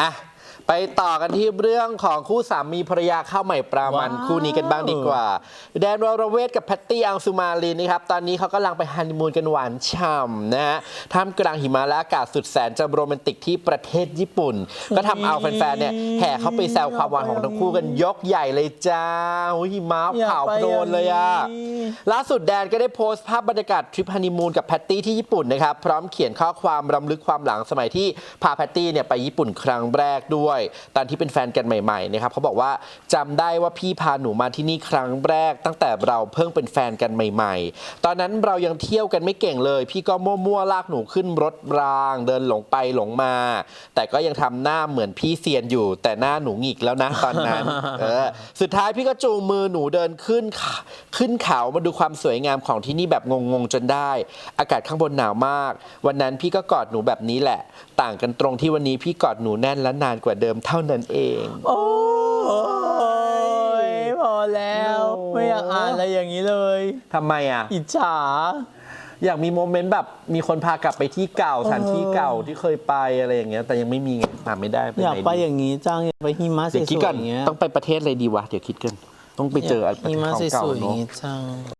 อะ ไปต่อกันที่เรื่องของคู่สามีภรรยาข้าวใหม่ปลามันว้าวคู่นี้กันบ้างดีกว่า แดนวรเวทกับแพตตี้อังสุมาลินนะครับ ตอนนี้เขากำลังไปฮันนีมูนกันหวานฉ่ำนะฮะท่ามกลางหิมะและอากาศสุดแสนจะโรแมนติกที่ประเทศญี่ปุ่น ก็ทำเอาแฟนๆเนี่ยแห่เข้าไปแซวความหวานของทั้งคู่กันยกใหญ่เลยจ้าอุ๊ยหิมะเผาโดนเลยอะล่าสุดแดนก็ได้โพสต์ภาพบรรยากาศทริปฮันนีมูนกับแพตตี้ที่ญี่ปุ่นนะครับ พร้อมเขียนข้อความรำลึกความหลังสมัยที่พาแพตตี้เนี่ยไปญี่ปุ่นครั้งแรกด้วยตอนที่เป็นแฟนกันใหม่ๆนะครับเขาบอกว่าจำได้ว่าพี่พาหนูมาที่นี่ครั้งแรก ตั้งแต่เราเพิ่งเป็นแฟนกันใหม่ ๆ ตอนนั้นเรายังเที่ยวกันไม่เก่งเลย พี่ก็มั่วๆลากหนูขึ้นรถราง เดินหลงไปหลงมา แต่ก็ยังทำหน้าเหมือนพี่เซียนอยู่ แต่หน้าหนูหงิกแล้วนะตอนนั้นเออสุดท้ายพี่ก็จูงมือหนูเดินขึ้นเขาขึ้นเขามาดูความสวยงามของที่นี่แบบงงๆจนได้ อากาศข้างบนหนาวมาก วันนั้นพี่ก็กอดหนูแบบนี้แหละ ต่างกันตรงที่วันนี้พี่กอดหนูแน่นและนานกว่าเดิมเท่านั้นเอง โอ้ยพอแล้ว โอ้ ไม่อยากอ่านอะไรอย่างนี้เลย ทำไมอะ อิจฉา อยากมีโมเมนต์แบบมีคนพากลับไปที่เก่าสถานที่เก่าที่เคยไปอะไรอย่างเงี้ย แต่ยังไม่มีไงหาไม่ได้อยากหนไปดีอย่างนี้จังอยากไปหิมะสเดี๋ยวคิดวยก่อนๆอย่างเงี้ยต้องไปประเทศอะไรดีวะ เดี๋ยวคิดกัน ต้องไปเจออะไรหิมะสของเก่าวยๆอย่าเนาะงงี้จัง